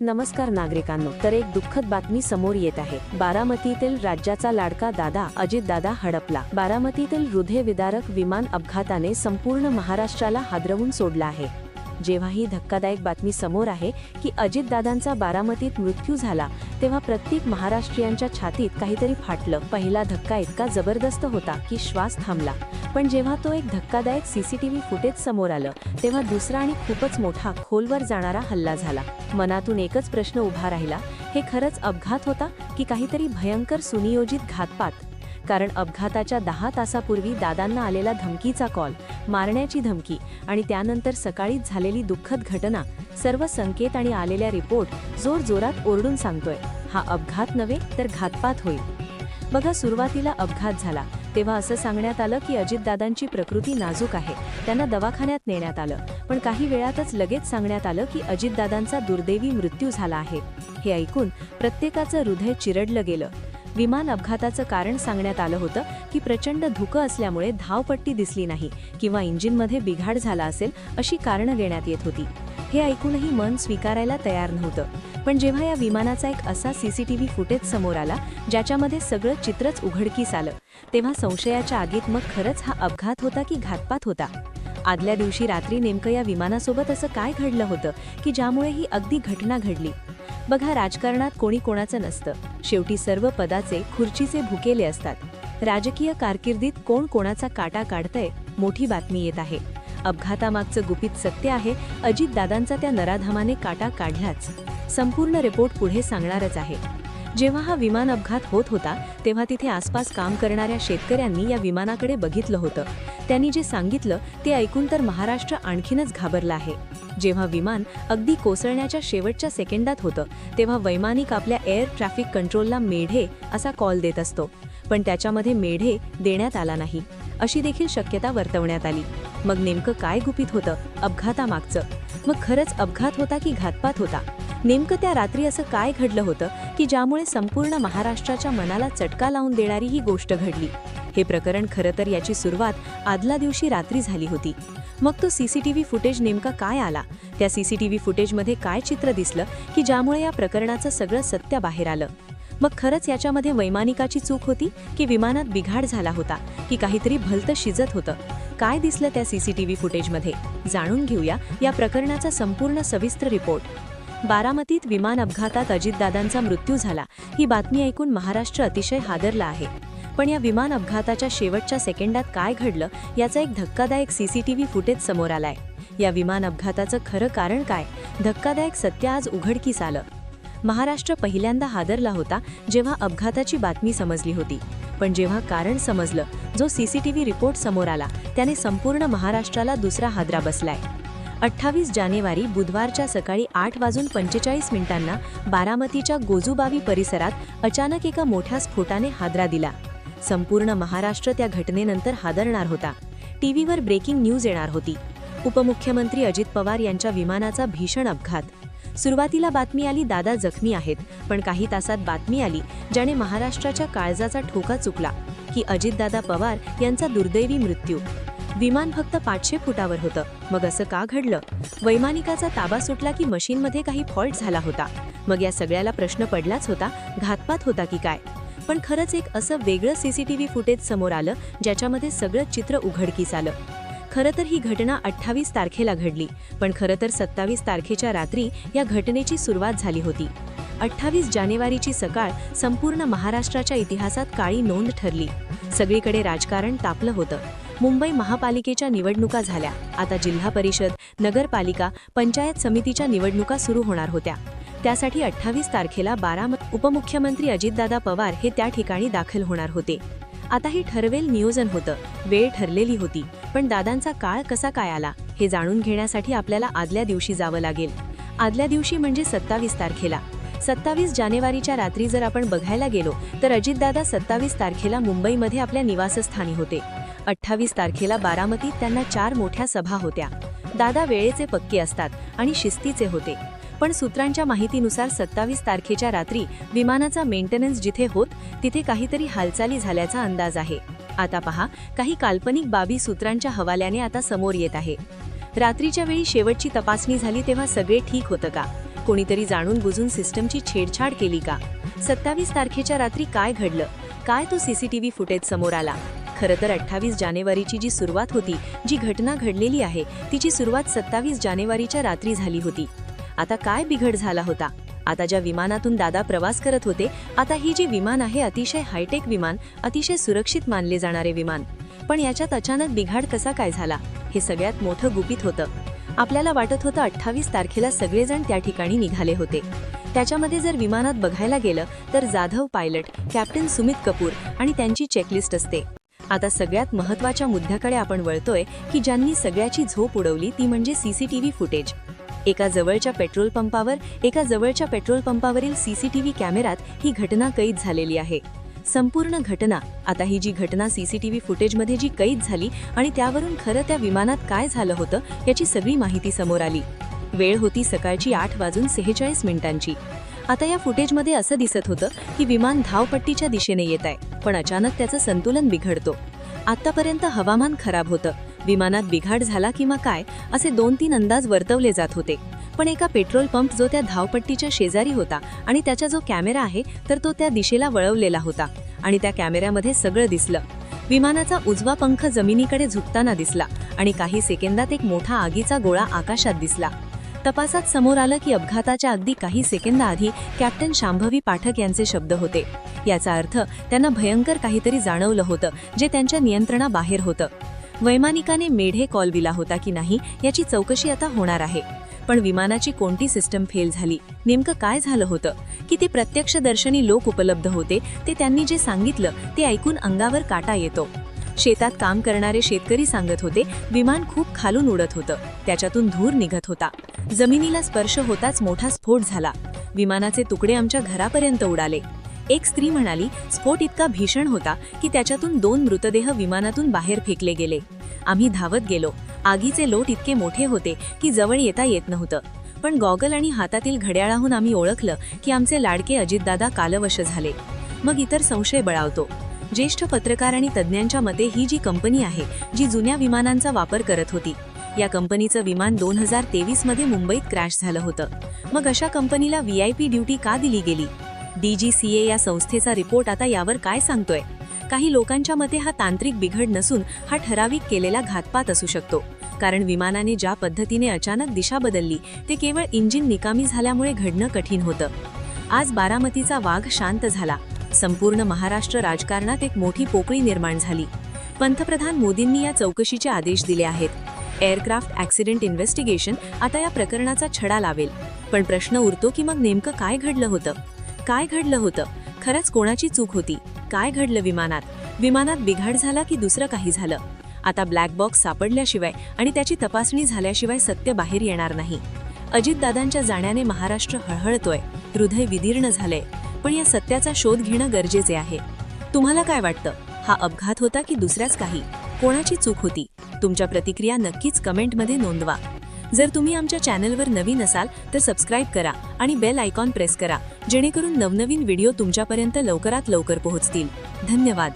नमस्कार नागरिकांनो तर एक दुःखद बातमी समोर येत आहे. बारामतीतील राज्याचा लाडका दादा अजितदादा हडपला. बारामतीतील हृदयविदारक विमान अपघाताने संपूर्ण महाराष्ट्राला हादरवून सोडला आहे. जेव्हा ही धक्कादायक बातमी समोर आहे की अजितदादांचा बारामतीत मृत्यू झाला तेव्हा प्रत्येक महाराष्ट्रीयांच्या छातीत काहीतरी फाटलं. पहिला धक्का इतका जबरदस्त होता की श्वास थांबला. पण जेव्हा तो एक धक्कादायक सीसीटीव्ही फुटेज समोर आलं तेव्हा दुसरा आणि खूपच मोठा खोलवर जाणारा हल्ला झाला. मनातून एकच प्रश्न उभा राहिला हे खरंच अपघात होता की काहीतरी भयंकर सुनियोजित घातपात? कारण अपघाताच्या दहा तासापूर्वी दादांना आलेला धमकीचा कॉल मारण्याची धमकी आणि त्यानंतर सकाळीच झालेली दुःखद घटना सर्व संकेत आणि आलेल्या रिपोर्ट जोर जोरात ओरडून सांगतोय हा अपघात नव्हे तर घातपात होईल. बघा सुरुवातीला अपघात झाला तेव्हा असं सांगण्यात आलं की अजितदादांची प्रकृती नाजूक आहे त्यांना दवाखान्यात नेण्यात आलं पण काही वेळातच लगेच सांगण्यात आलं की अजितदादांचा दुर्दैवी मृत्यू झाला आहे. हे ऐकून प्रत्येकाचं हृदय चिरडलं गेलं. विमान अपघाताचं कारण सांगण्यात आलं होतं की प्रचंड धुकं असल्यामुळे धावपट्टी दिसली नाही किंवा इंजिनमध्ये बिघाड झाला असेल अशी कारणं देण्यात येत होती. हे ऐकूनही मन स्वीकारायला तयार नव्हतं. पण जेव्हा या विमानाचा एक असा सीसीटीव्ही फुटेज समोर आला ज्याच्यामध्ये सगळं चित्रच उघडकीस आलं तेव्हा संशयाच्या आगीत मग खरंच हा अपघात होता की घातपात होता? आदल्या दिवशी रात्री नेमकं या विमानासोबत असं काय घडलं होतं की ज्यामुळे ही अगदी घटना घडली? बघा राजकारणात कोणी कोणाचं नसतं. शेवटी सर्व पदाचे खुर्चीचे भुकेले असतात. राजकीय कारकिर्दीत कोण कोणाचा काटा काढतंय मोठी बातमी येत आहे. अपघातामागचं गुपित सत्य आहे अजितदादांचा त्या नराधामाने काटा काढलाच. संपूर्ण रिपोर्ट पुढे सांगणारच आहे. जेव्हा हा विमान अपघात होत होता तेव्हा तिथे आसपास काम करणाऱ्या शेतकऱ्यांनी या विमानाकडे बघितलं होतं. त्यांनी जे सांगितलं ते ऐकून तर महाराष्ट्र आणखीनच घाबरला आहे. जेव्हा विमान अगदी कोसळण्याच्या शेवटच्या सेकंदात होतं तेव्हा वैमानिक आपल्या एअर ट्रॅफिक कंट्रोलला मेढे असा कॉल देत असतो. पण त्याच्यामध्ये मेढे देण्यात आला नाही. अशी देखील शक्यता वर्तवण्यात आली. मग नेमकं काय गुपित होतं? अपघातामागचं. मग खरंच अपघात होता की घातपात होता? नेमकं त्या रात्री असं काय घडलं होतं की ज्यामुळे संपूर्ण महाराष्ट्राच्या मनाला चटका लावून देणारी ही गोष्ट घडली? हे प्रकरण खरं तर याची सुरुवात आदल्या दिवशी रात्री झाली होती. मग तो सीसीटीव्ही फुटेज नेमका काय आला? त्या सीसीटीव्ही फुटेजमध्ये काय चित्र दिसलं की ज्यामुळे या प्रकरणाचं सगळं सत्य बाहेर आलं? मग खरंच याच्यामध्ये वैमानिकाची चूक होती की विमानात बिघाड झाला होता की काहीतरी भलतं शिजत होतं? काय दिसलं त्या सीसीटीव्ही फुटेजमध्ये? जाणून घेऊया या प्रकरणाचा संपूर्ण सविस्तर रिपोर्ट. बारामतीत विमान अपघातात अजितदादांचा मृत्यू झाला. ही बातमी ऐकून महाराष्ट्र अतिशय हादरला आहे. पण या विमान अपघाताच्या शेवटच्या सेकंडात काय घडलं याचा एक धक्कादायक सीसीटीव्ही फुटेज समोर आलाय. या विमान अपघाताचं खरं कारण काय? धक्कादायक सत्य आज उघडकीस आलं. महाराष्ट्र पहिल्यांदा हादरला होता जेव्हा अपघाताची बातमी समजली होती. पण जेव्हा कारण समजलं जो सीसीटीव्ही रिपोर्ट समोर आला त्याने संपूर्ण महाराष्ट्राला दुसरा हादरा बसलाय. अठ्ठावीस जानेवारी बुधवारच्या सकाळी आठ वाजून पंचेचाळीस मिनिटांना बारामतीच्या गोजूबावी परिसरात अचानक एका मोठ्या स्फोटाने हादरा दिला. संपूर्ण महाराष्ट्र त्या घटनेनंतर हादरणार होता. टीव्हीवर ब्रेकिंग न्यूज येणार होती. उपमुख्यमंत्री अजित पवार यांच्या विमानाचा भीषण अपघात. सुरुवातीला बातमी आली दादा जखमी आहेत पण काही तासात बातमी आली ज्याने महाराष्ट्राच्या काळजाचा ठोका चुकला की अजितदादा पवार यांचा दुर्दैवी मृत्यू. विमान फक्त पाचशे फुटावर होतं मग असं का घडलं? वैमानिकाचा ताबा सुटला की मशीनमध्ये काही फॉल्ट झाला होता. मग या सगळ्याला प्रश्न पडलाच होता घातपात होता की काय? पण खरंच एक असं वेगळं सीसीटीव्ही फुटेज समोर आलं ज्याच्यामध्ये सगळं चित्र उघडकीस आलं. खरं तर ही घटना अठ्ठावीस तारखेला घडली पण खरं तर सत्तावीस तारखेच्या रात्री या घटनेची सुरुवात झाली होती. अठ्ठावीस जानेवारीची सकाळ संपूर्ण महाराष्ट्राच्या इतिहासात काळी नोंद ठरली. सगळीकडे राजकारण तापलं होतं. मुंबई महापालिकेच्या निवडणुका झाल्या. आता जिल्हा परिषद नगरपालिका पंचायत समितीच्या निवडणुका सुरू होणार होत्या. त्यासाठी अठ्ठावीस तारखेला बाराम उपमुख्यमंत्री अजितदादा पवार हे त्या ठिकाणी दाखल होणार होते. आता हे ठरवेल नियोजन होतं. वेळ ठरलेली होती. पण दादांचा काळ कसा काय आला हे जाणून घेण्यासाठी आपल्याला आदल्या दिवशी जावं लागेल. आदल्या दिवशी म्हणजे सत्तावीस तारखेला. सत्तावीस जानेवारीच्या रात्री जर आपण बघायला गेलो तर अजितदादा सत्तावीस तारखेला मुंबईमध्ये आपल्या निवासस्थानी होते. अठ्ठावीस तारखेला बारामतीत त्यांना चार मोठ्या सभा होत्या. दादा वेळेचे पक्के असतात आणि शिस्तीचे होते. पण सूत्रांच्या माहितीनुसार सत्तावीस तारखेच्या रात्री विमानाचा मेंटेनन्स जिथे होत तिथे काहीतरी हालचाली झाल्याचा अंदाज आहे. आता पहा काही काल्पनिक बाबी सूत्रांच्या हवाल्याने आता समोर येत आहे. रात्रीच्या वेळी शेवटची तपासणी झाली तेव्हा सगळे ठीक होतं का? कोणीतरी जाणून बुजून सिस्टमची छेडछाड केली का? सत्तावीस तारखेच्या रात्री काय घडलं? काय तो सीसीटीव्ही फुटेज समोर आला? खरं तर अठ्ठावीस जानेवारीची जी सुरुवात होती जी घटना घडलेली आहे तिची सुरुवात सत्तावीस जानेवारीच्या रात्री झाली होती. आता काय बिघड झाला होता? आता ज्या विमानातून दादा प्रवास करत होते आता ही जी विमान आहे अतिशय हायटेक विमान अतिशय सुरक्षित मानले जाणारे विमान. पण याच्यात अचानक बिघाड कसा काय झाला हे सगळ्यात मोठं गुपित होतं. आपल्याला वाटत होतं अठ्ठावीस तारखेला सगळेजण त्या ठिकाणी निघाले होते. त्याच्यामध्ये जर विमानात बघायला गेलं तर जाधव पायलट कॅप्टन सुमित कपूर आणि त्यांची चेकलिस्ट असते. आता सगळ्यात महत्त्वाच्या मुद्द्याकडे आपण वळतोय की ज्यांनी सगळ्याची झोप उडवली ती म्हणजे सीसीटीव्ही फुटेज. एका जवळच्या पेट्रोल पंपावर एका जवळच्या पेट्रोल पंपावरील सीसीटीव्ही कॅमेऱ्यात ही घटना कैद झालेली आहे. संपूर्ण घटना आता ही जी घटना सीसीटीव्ही फुटेजमध्ये जी कैद झाली आणि त्यावरून खरं त्या विमानात काय झालं होतं याची सगळी माहिती समोर आली. वेळ होती सकाळची आठ वाजून सेहेचाळीस मिनिटांची. आता या फुटेजमध्ये असं दिसत होतं की विमान धावपट्टीच्या दिशेने येत आहे पण अचानक त्याचं संतुलन बिघडतो. आतापर्यंत हवामान खराब होतं. विमानात बिघाड झाला किंवा काय असे दोन तीन अंदाज वर्तवले जात होते. पण एका पेट्रोल पंप जो त्या धावपट्टीच्या शेजारी होता आणि त्याचा जो कॅमेरा आहे तर तो त्या दिशेला वळवलेला होता आणि त्या कॅमेऱ्यामध्ये सगळं दिसलं. विमानाचा उजवा पंख जमिनीकडे झुकताना दिसला आणि काही सेकंदात एक मोठा आगीचा गोळा आकाशात दिसला. तपासात समोर आलं की अपघाताच्या अगदी काही सेकंदाआधी कॅप्टन शांभवी पाठक यांचे शब्द होते. याचा अर्थ त्यांना भयंकर काहीतरी जाणवलं होतं जे त्यांच्या नियंत्रणाबाहेर होतं. वैमानिकाने मेढे कॉल दिला होता की नाही याची चौकशी आता होणार आहे. पण विमानाची कोणती सिस्टम फेल झाली नेमकं काय झालं होतं की ते प्रत्यक्षदर्शनी लोक उपलब्ध होते ते त्यांनी जे सांगितलं ते ऐकून अंगावर काटा येतो. शेतात काम करणारे शेतकरी सांगत होते विमान खूप खालून उडत होतं त्याच्यातून धूर निघत होता. जमिनीला स्पर्श होताच मोठा स्फोट झाला. विमानाचे तुकडे आमच्या घरापर्यंत उडाले. एक स्त्री म्हणाली स्फोट इतका भीषण होता की त्याच्यातून दोन मृतदेह विमानातून बाहेर फेकले गेले. आम्ही धावत गेलो. आगीचे लोट इतके मोठे होते की जवळ येता येत नव्हतं. पण गॉगल आणि हातातील घड्याळाहून आम्ही ओळखलं की आमचे लाडके अजितदादा कालवश झाले. मग इतर संशय बळावतो. ज्येष्ठ पत्रकार आणि तज्ज्ञांच्या मते ही जी कंपनी आहे जी जुन्या विमानांचा वापर करत होती. या कंपनीचं विमान दोन हजार तेवीसमध्ये मुंबईत क्रॅश झालं होतं. मग अशा कंपनीला व्ही आय पी ड्युटी का दिली गेली? डीजीसीए या संस्थेचा रिपोर्ट आता यावर काय सांगतोय? काही लोकांच्या मते हा तांत्रिक बिघड नसून हा ठराविक केलेला घातपात असू शकतो. कारण विमानाने ज्या पद्धतीने अचानक दिशा बदलली ते केवळ इंजिन निकामी झाल्यामुळे घडणं कठीण होतं. आज बारामतीचा वाघ शांत झाला. संपूर्ण महाराष्ट्र राजकारणात एक मोठी पोकळी निर्माण झाली. पंतप्रधान मोदींनी या चौकशीचे आदेश दिले आहेत. एअरक्राफ्ट ॲक्सिडेंट इन्व्हेस्टिगेशन आता या प्रकरणाचा छडा लावेल. पण प्रश्न उरतो की मग नेमकं काय घडलं होतं? काय घडलं होतं? खरंच कोणाची चूक होती? काय घडलं विमानात? विमानात बिघाड झाला की दुसरं काही झालं? आता ब्लॅक बॉक्स सापडल्याशिवाय आणि त्याची तपासणी झाल्याशिवाय सत्य बाहेर येणार नाही. अजितदादांच्या जाण्याने महाराष्ट्र हळहळतोय हृदय विदीर्ण झालंय. पण या सत्याचा शोध घेणं गरजेचे आहे. तुम्हाला काय वाटतं? हा अपघात होता की दुसऱ्याच काही? कोणाची चूक होती? तुमच्या प्रतिक्रिया नक्कीच कमेंटमध्ये नोंदवा. जर तुम्ही आमच्या चॅनलवर नवीन असाल तर सबस्क्राईब करा आणि बेल आयकॉन प्रेस करा जेणेकरून नवनवीन व्हिडिओ तुमच्यापर्यंत लवकरात लवकर पोहोचतील. धन्यवाद.